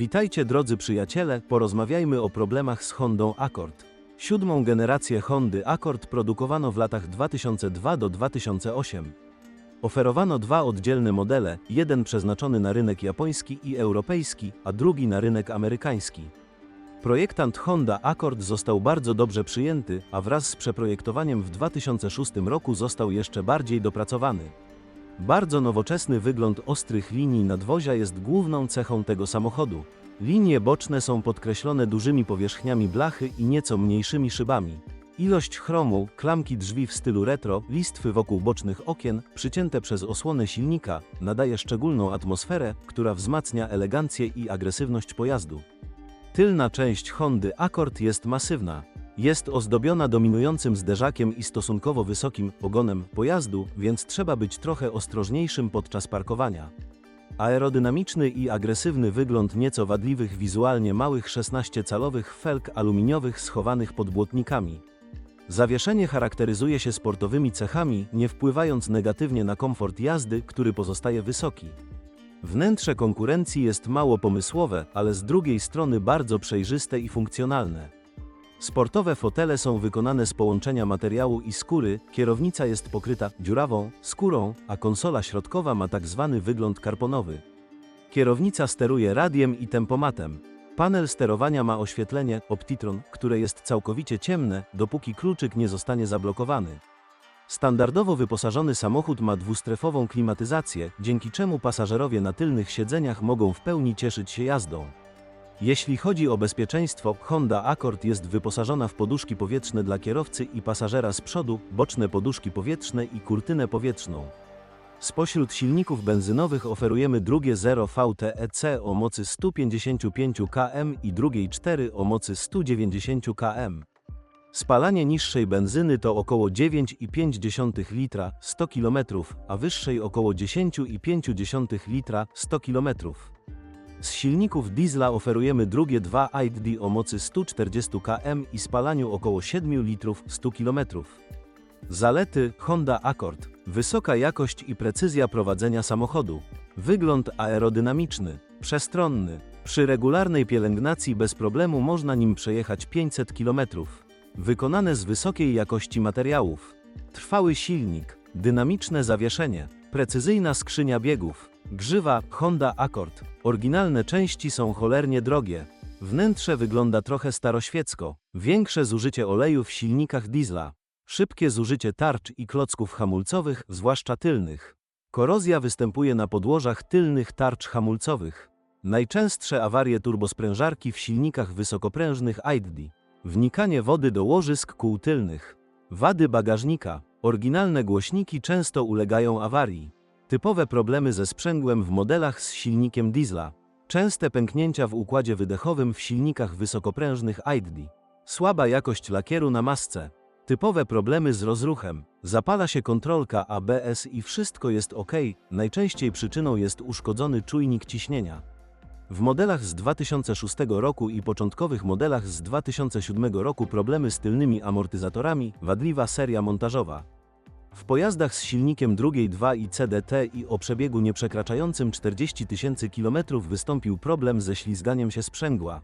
Witajcie drodzy przyjaciele, porozmawiajmy o problemach z Hondą Accord. Siódmą generację Hondy Accord produkowano w latach 2002 do 2008. Oferowano dwa oddzielne modele, jeden przeznaczony na rynek japoński i europejski, a drugi na rynek amerykański. Projektant Honda Accord został bardzo dobrze przyjęty, a wraz z przeprojektowaniem w 2006 roku został jeszcze bardziej dopracowany. Bardzo nowoczesny wygląd ostrych linii nadwozia jest główną cechą tego samochodu. Linie boczne są podkreślone dużymi powierzchniami blachy i nieco mniejszymi szybami. Ilość chromu, klamki drzwi w stylu retro, listwy wokół bocznych okien, przycięte przez osłonę silnika, nadaje szczególną atmosferę, która wzmacnia elegancję i agresywność pojazdu. Tylna część Hondy Accord jest masywna. Jest ozdobiona dominującym zderzakiem i stosunkowo wysokim ogonem pojazdu, więc trzeba być trochę ostrożniejszym podczas parkowania. Aerodynamiczny i agresywny wygląd nieco wadliwych wizualnie małych 16-calowych felg aluminiowych schowanych pod błotnikami. Zawieszenie charakteryzuje się sportowymi cechami, nie wpływając negatywnie na komfort jazdy, który pozostaje wysoki. Wnętrze konkurencji jest mało pomysłowe, ale z drugiej strony bardzo przejrzyste i funkcjonalne. Sportowe fotele są wykonane z połączenia materiału i skóry, kierownica jest pokryta dziurawą skórą, a konsola środkowa ma tak zwany wygląd karbonowy. Kierownica steruje radiem i tempomatem. Panel sterowania ma oświetlenie Optitron, które jest całkowicie ciemne, dopóki kluczyk nie zostanie zablokowany. Standardowo wyposażony samochód ma dwustrefową klimatyzację, dzięki czemu pasażerowie na tylnych siedzeniach mogą w pełni cieszyć się jazdą. Jeśli chodzi o bezpieczeństwo, Honda Accord jest wyposażona w poduszki powietrzne dla kierowcy i pasażera z przodu, boczne poduszki powietrzne i kurtynę powietrzną. Spośród silników benzynowych oferujemy drugie 0 VTEC o mocy 155 km i drugiej 4 o mocy 190 km. Spalanie niższej benzyny to około 9,5 litra 100 km, a wyższej około 10,5 litra 100 km. Z silników diesla oferujemy drugie 2 ID o mocy 140 km i spalaniu około 7 litrów 100 km. Zalety Honda Accord. Wysoka jakość i precyzja prowadzenia samochodu. Wygląd aerodynamiczny, przestronny. Przy regularnej pielęgnacji bez problemu można nim przejechać 500 km. Wykonane z wysokiej jakości materiałów. Trwały silnik, dynamiczne zawieszenie, precyzyjna skrzynia biegów, grzywa Honda Accord. Oryginalne części są cholernie drogie. Wnętrze wygląda trochę staroświecko. Większe zużycie oleju w silnikach diesla. Szybkie zużycie tarcz i klocków hamulcowych, zwłaszcza tylnych. Korozja występuje na podłożach tylnych tarcz hamulcowych. Najczęstsze awarie turbosprężarki w silnikach wysokoprężnych ID. Wnikanie wody do łożysk kół tylnych. Wady bagażnika. Oryginalne głośniki często ulegają awarii. Typowe problemy ze sprzęgłem w modelach z silnikiem diesla. Częste pęknięcia w układzie wydechowym w silnikach wysokoprężnych ID. Słaba jakość lakieru na masce. Typowe problemy z rozruchem. Zapala się kontrolka ABS i wszystko jest ok, najczęściej przyczyną jest uszkodzony czujnik ciśnienia. W modelach z 2006 roku i początkowych modelach z 2007 roku problemy z tylnymi amortyzatorami, wadliwa seria montażowa. W pojazdach z silnikiem drugiej 2 i CDT i o przebiegu nieprzekraczającym 40 tysięcy km wystąpił problem ze ślizganiem się sprzęgła.